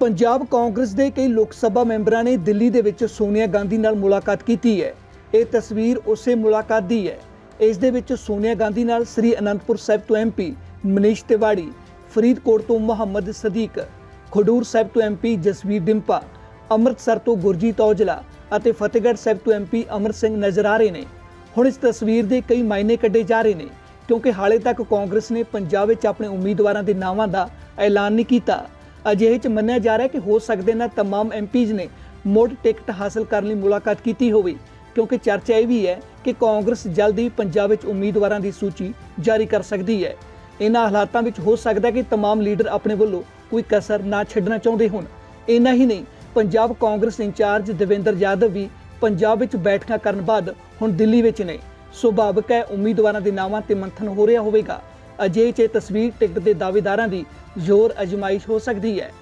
ਪੰਜਾਬ ਕਾਂਗਰਸ ਦੇ ਕਈ ਲੋਕ ਸਭਾ ਮੈਂਬਰਾਂ ਨੇ ਦਿੱਲੀ ਦੇ ਵਿੱਚ ਸੋਨੀਆ ਗਾਂਧੀ ਨਾਲ ਮੁਲਾਕਾਤ ਕੀਤੀ ਹੈ। ਇਹ ਤਸਵੀਰ ਉਸੇ ਮੁਲਾਕਾਤ ਦੀ ਹੈ। ਇਸ ਦੇ ਵਿੱਚ ਸੋਨੀਆ ਗਾਂਧੀ ਨਾਲ ਸ੍ਰੀ ਅਨੰਦਪੁਰ ਸਾਹਿਬ ਤੋਂ ਐਮਪੀ ਮਨੀਸ਼ ਤਿਵਾੜੀ, ਫਰੀਦਕੋਟ ਤੋਂ ਮੁਹੰਮਦ ਸਦੀਕ, ਖਡੂਰ ਸਾਹਿਬ ਤੋਂ ਐਮਪੀ ਜਸਵੀਰ ਡਿੰਪਾ, ਅੰਮ੍ਰਿਤਸਰ ਤੋਂ ਗੁਰਜੀਤ ਔਜਲਾ ਅਤੇ ਫਤਿਹਗੜ੍ਹ ਸਾਹਿਬ ਤੋਂ ਐਮਪੀ ਅਮਰ ਸਿੰਘ ਨਜ਼ਰ ਆ ਰਹੇ ਨੇ। ਹੁਣ ਇਸ ਤਸਵੀਰ ਦੇ ਕਈ ਮਾਇਨੇ ਕੱਢੇ ਜਾ ਰਹੇ ਨੇ ਕਿਉਂਕਿ ਹਾਲੇ ਤੱਕ ਕਾਂਗਰਸ ਨੇ ਪੰਜਾਬ ਵਿੱਚ ਆਪਣੇ ਉਮੀਦਵਾਰਾਂ ਦੇ ਨਾਵਾਂ ਦਾ ਐਲਾਨ ਨਹੀਂ ਕੀਤਾ। ਅਜਿਹੇ ਚ ਮੰਨਿਆ ਜਾ ਰਿਹਾ ਕਿ ਹੋ ਸਕਦੇ ਨਾ तमाम ਐਮਪੀਜ਼ ਨੇ ਮੋੜ ਟਿਕਟ ਹਾਸਲ ਕਰਨ ਲਈ ਮੁਲਾਕਾਤ ਕੀਤੀ ਹੋਵੇ, ਕਿਉਂਕਿ ਚਰਚਾ ਇਹ ਵੀ ਹੈ ਕਿ ਕਾਂਗਰਸ ਜਲਦੀ ਹੀ ਪੰਜਾਬ ਵਿੱਚ ਉਮੀਦਵਾਰਾਂ ਦੀ ਸੂਚੀ ਜਾਰੀ ਕਰ ਸਕਦੀ ਹੈ। ਇਹਨਾਂ ਹਾਲਾਤਾਂ ਵਿੱਚ ਹੋ ਸਕਦਾ ਹੈ ਕਿ ਤਮਾਮ ਲੀਡਰ ਆਪਣੇ ਵੱਲੋਂ ਕੋਈ ਕਸਰ ਨਾ ਛੱਡਣਾ ਚਾਹੁੰਦੇ ਹੋਣ। ਇੰਨਾ ਹੀ ਨਹੀਂ, ਪੰਜਾਬ ਕਾਂਗਰਸ ਇੰਚਾਰਜ ਦਵਿੰਦਰ ਯਾਦਵ ਵੀ ਪੰਜਾਬ ਵਿੱਚ ਬੈਠਕਾਂ ਕਰਨ ਬਾਅਦ ਹੁਣ ਦਿੱਲੀ ਵਿੱਚ ਨੇ। ਸੁਭਾਵਿਕ ਹੈ ਉਮੀਦਵਾਰਾਂ ਦੇ ਨਾਵਾਂ ਤੇ ਮੰਥਨ ਹੋ ਰਿਹਾ ਹੋਵੇਗਾ। ਅਜੇ ਚ ਇਹ ਤਸਵੀਰ ਟਿਕਟ ਦੇ ਦਾਅਵੇਦਾਰਾਂ ਦੀ ਜ਼ੋਰ ਅਜਮਾਇਸ਼ ਹੋ ਸਕਦੀ ਹੈ।